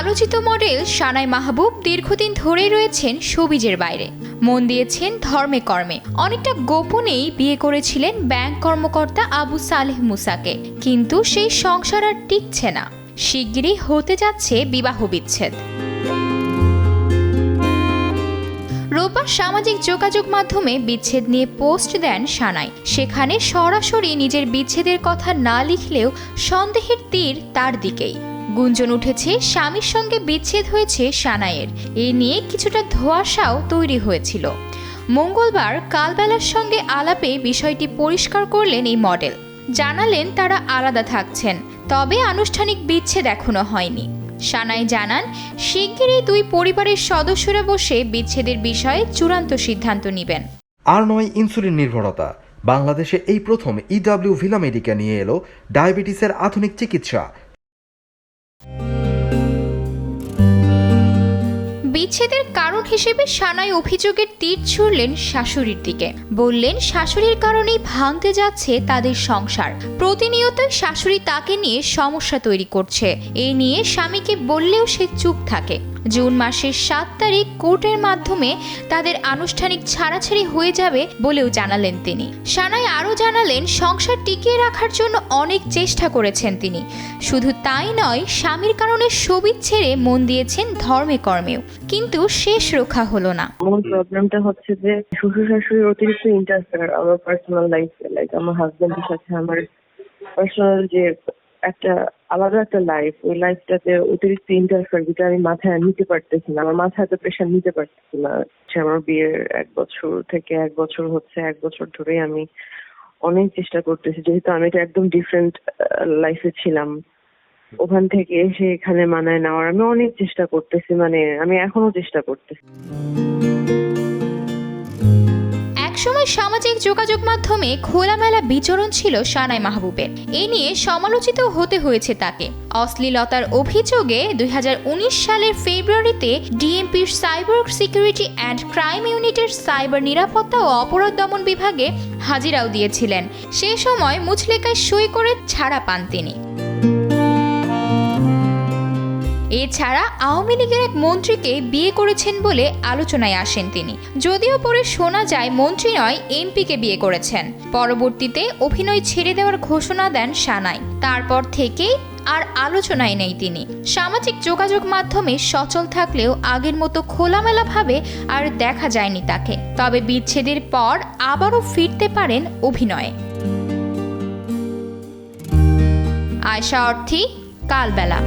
আলোচিত মডেল সানাই মাহবুব দীর্ঘদিন ধরেই রয়েছেন সবিজের বাইরে। মন দিয়েছেন ধর্মে কর্মে। অনেকটা গোপনেই বিয়ে করেছিলেন ব্যাংক কর্মকর্তা আবু সালেহ মুসাকে। কিন্তু সেই সংসার আর টিকছে না। শিগগিরই হতে যাচ্ছে বিবাহ বিচ্ছেদ। রোববার সামাজিক যোগাযোগ মাধ্যমে বিচ্ছেদ নিয়ে পোস্ট দেন সানাই। সেখানে সরাসরি নিজের বিচ্ছেদের কথা না লিখলেও সন্দেহের তীর তার দিকেই। গুঞ্জন উঠেছে, স্বামীর সঙ্গে বিচ্ছেদ হয়েছে সানাইয়ের। এ নিয়ে কিছুটা ধোঁয়াশাও তৈরি হয়েছিল। মঙ্গলবার কালবেলার সঙ্গে আলাপে বিষয়টি পরিষ্কার করলেন এই মডেল। জানালেন তারা আলাদা থাকছেন, তবে আনুষ্ঠানিক বিচ্ছেদ এখনও হয়নি। সানাই জানান, শিগগিরই দুই পরিবারের সদস্যরা বসে বিচ্ছেদের বিষয়ে চূড়ান্ত সিদ্ধান্ত নেবেন। আর নয়, ইনসুলিন নির্ভরতা। বাংলাদেশে এই প্রথম ইডাব্লিউ ভিলামেডিকা নিয়ে এলো ডায়াবেটিসের আধুনিক চিকিৎসা। বিচ্ছেদের কারণ হিসেবে সানাই অভিযোগের তীর ছুড়লেন শাশুড়ির দিকে। বললেন, শাশুড়ির কারণেই ভাঙতে যাচ্ছে তাদের সংসার। প্রতিনিয়ত শাশুড়ি তাকে নিয়ে সমস্যা তৈরি করছে। এ নিয়ে স্বামীকে বললেও সে চুপ থাকে। জুন মাসের সাত তারিখ কোর্টের মাধ্যমে তাদের আনুষ্ঠানিক ছাড়াছাড়ি হয়ে যাবে বলেও জানালেন তিনি। সানাই আরও জানালেন, সংসার টিকিয়ে রাখার জন্য অনেক চেষ্টা করেছেন তিনি। শুধু তাই নয়, স্বামীর কারণে সবিত ছেড়ে মন দিয়েছেন ধর্মে কর্মেও। কিন্তু শেষ রক্ষা হলো না। প্রবলেমটা হচ্ছে যে, শ্বশুর শাশুড়ির অতিরিক্ত আমার পার্সোনাল লাইফে লাইক আমার হাজবেন্ডের সাথে আমার পার্সোনাল যে একটা আলাদা একটা লাইফ ওই লাইফটাতে অতিরিক্ত ইন্টারফেয়ার যেটা আমি মাথায় নিতে পারতেছি না, আমার মাথায় তো প্রেশার নিতে পারতেছি না আমার বিয়ের এক বছর থেকে এক বছর হচ্ছে, এক বছর ধরেই আমি অনেক চেষ্টা করতেছি, যেহেতু আমি এটা একদম ডিফারেন্ট লাইফে ছিলাম। ওখান থেকে এসে এখানে মানায় নেওয়ার আমি অনেক চেষ্টা করতেছি মানে আমি এখনও চেষ্টা করতেছি। একসময় সামাজিক যোগাযোগ মাধ্যমে খোলামেলা বিচরণ ছিল সানাই মাহবুবের। এ নিয়ে সমালোচিত হতে হয়েছে তাকে। অশ্লীলতার অভিযোগে দুই হাজার উনিশ সালের ফেব্রুয়ারিতে ডিএমপির সাইবার সিকিউরিটি অ্যান্ড ক্রাইম ইউনিটের সাইবার নিরাপত্তা ও অপরাধ দমন বিভাগে হাজিরাও দিয়েছিলেন। সে সময় মুচলেকায় সই করে ছাড়া পান তিনি। এছাড়া আওয়ামী লীগের এক মন্ত্রীকে বিয়ে করেছেন বলে আলোচনায় আসেন তিনি। যদিও পরে শোনা যায় মন্ত্রী নয়, এমপিকে বিয়ে করেছেন। পরবর্তীতে অভিনয় ছেড়ে দেওয়ার ঘোষণা দেন সানাই। তারপর থেকেই আর আলোচনায় নেই তিনি। সামাজিক যোগাযোগ মাধ্যমে সচল থাকলেও আগের মতো খোলামেলাভাবে আর দেখা যায়নি তাকে। তবে বিচ্ছেদের পর আবারও ফিরতে পারেন অভিনয়ে। আয়শা অর্থী, কালবেলা।